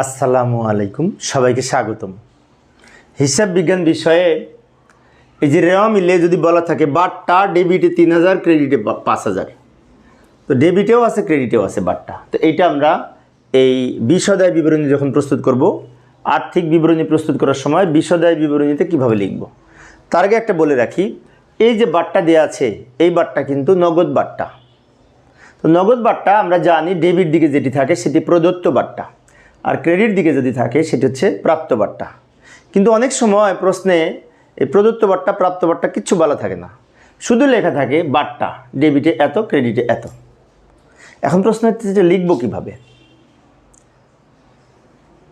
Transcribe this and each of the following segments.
আসসালামু আলাইকুম, সবাইকে স্বাগতম। হিসাব বিজ্ঞান বিষয়ে এই যে রেওয়া মিলে যদি বলা থাকে, বাট্টা ডেবিটে তিন হাজার, ক্রেডিটে পাঁচ হাজার। তো ডেবিটেও আছে, ক্রেডিটেও আছে বাট্টা। তো এইটা আমরা এই বিশদায় বিবরণী যখন প্রস্তুত করব, আর্থিক বিবরণী প্রস্তুত করার সময় বিশদায় বিবরণীতে কীভাবে লিখব? তার আগে একটা বলে রাখি, এই যে বাট্টা দেওয়া আছে, এই বাট্টা কিন্তু নগদ বাট্টা। তো নগদ বাট্টা আমরা জানি, ডেবিট দিকে যেটি থাকে, সেটি প্রদত্ত বাট্টা। আর ক্রেডিট দিকে যদি থাকে, সেটি হচ্ছে প্রাপ্ত বাট্টা কিন্তু অনেক সময় প্রশ্নে এই প্রদত্ত বাট্টা প্রাপ্ত বাট্টা কিচ্ছু বলা থাকে না। শুধু লেখা থাকে বাট্টা, ডেবিটে এত, ক্রেডিটে এত। এখন প্রশ্ন হচ্ছে যে লিখব কীভাবে?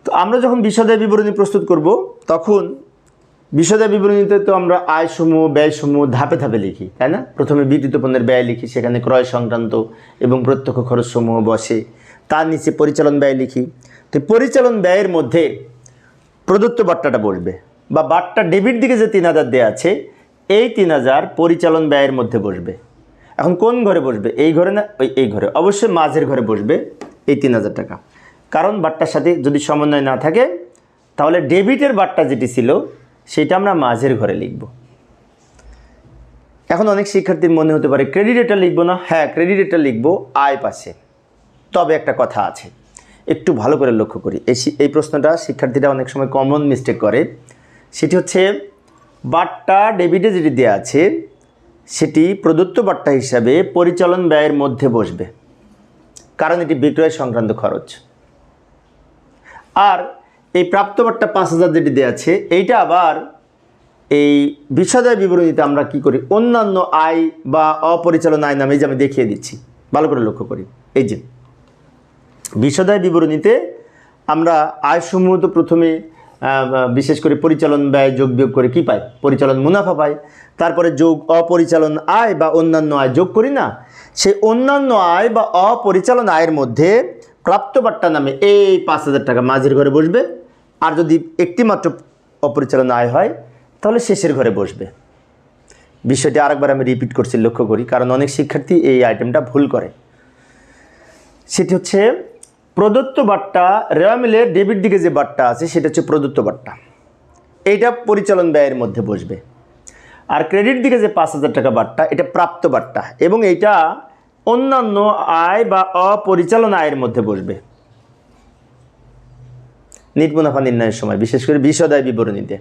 তো আমরা যখন বিশদায় বিবরণী প্রস্তুত করব, তখন বিশদায় বিবরণীতে তো আমরা আয় সমূহ ব্যয় সমূহ ধাপে ধাপে লিখি, তাই না? প্রথমে বিদ্যুৎ পণ্যের ব্যয় লিখি, সেখানে ক্রয় সংক্রান্ত এবং প্রত্যক্ষ খরচ সমূহ বসে। তার নিচে পরিচালন ব্যয় লিখি। তো পরিচালন ব্যয়ের মধ্যে প্রদত্ত বাট্টাটা বসবে বা বাট্টা ডেবিট দিকে যে তিন হাজার দেওয়া আছে, এই তিন হাজার পরিচালন ব্যয়ের মধ্যে বসবে। এখন কোন ঘরে বসবে? এই ঘরে না, ওই, এই ঘরে। অবশ্যই মাঝের ঘরে বসবে এই তিন হাজার টাকা। কারণ বাট্টার সাথে যদি সমন্বয় না থাকে, তাহলে ডেবিটের বাট্টা যেটি ছিল, সেটা আমরা মাঝের ঘরে লিখব। এখন অনেক শিক্ষার্থীর মনে হতে পারে, ক্রেডিট এটা লিখব না? হ্যাঁ ক্রেডিট এটা লিখব আয় পাশে। তবে একটা কথা আছে। একটু ভালো করে লক্ষ্য করি। এই এই প্রশ্নটা শিক্ষার্থীরা অনেক সময় কমন মিস্টেক করে। সেটি হচ্ছে বাট্টা ডেবিটে যেটি দেওয়া আছে, সেটি প্রদত্ত বাট্টা হিসাবে পরিচালন ব্যয়ের মধ্যে বসবে। কারণ এটি বিক্রয় সংক্রান্ত খরচ। আর এই প্রাপ্ত বাট্টা পাঁচ হাজার যেটি দেওয়া আছে, এইটা আবার এই বিষাদয় বিবরণীতে আমরা কি করি? অন্যান্য আয় বা অপরিচালন আয় নামে যে আমি দেখিয়ে দিচ্ছি। ভালো করে লক্ষ্য করি। এই যে বিশদায় বিবরণীতে আমরা আয়সমূহ তো প্রথমে বিশেষ করে পরিচালন ব্যয় যোগ বিয়োগ করে কি পাই? পরিচালন মুনাফা পাই। তারপরে যোগ অপরিচালন আয় বা অন্যান্য আয় যোগ করি না। সেই অন্যান্য আয় বা অপরিচালন আয়ের মধ্যে প্রাপ্তবাট্টা নামে এই পাঁচ হাজার টাকা মাঝের ঘরে বসবে। আর যদি একটি মাত্র অপরিচালন আয় হয়, তাহলে শেষের ঘরে বসবে। বিষয়টি আরেকবার আমি রিপিট করছি, লক্ষ্য করি, কারণ অনেক শিক্ষার্থী এই আইটেমটা ভুল করে। সেটি হচ্ছে প্রদত্ত বাট্টা রেওয়া মিলের ডেবিট দিকে যে বাট্টা আছে, সেটা হচ্ছে প্রদত্ত বাট্টা এইটা পরিচালন ব্যয়ের মধ্যে বসবে। আর ক্রেডিট দিকে যে পাঁচ হাজার টাকা বাট্টা এটা প্রাপ্ত বাট্টা এবং এইটা অন্যান্য আয় বা অপরিচালন আয়ের মধ্যে বসবে। নিট মুনাফা নির্ণয়ের সময়, বিশেষ করে বিশদায় বিবরণীতে।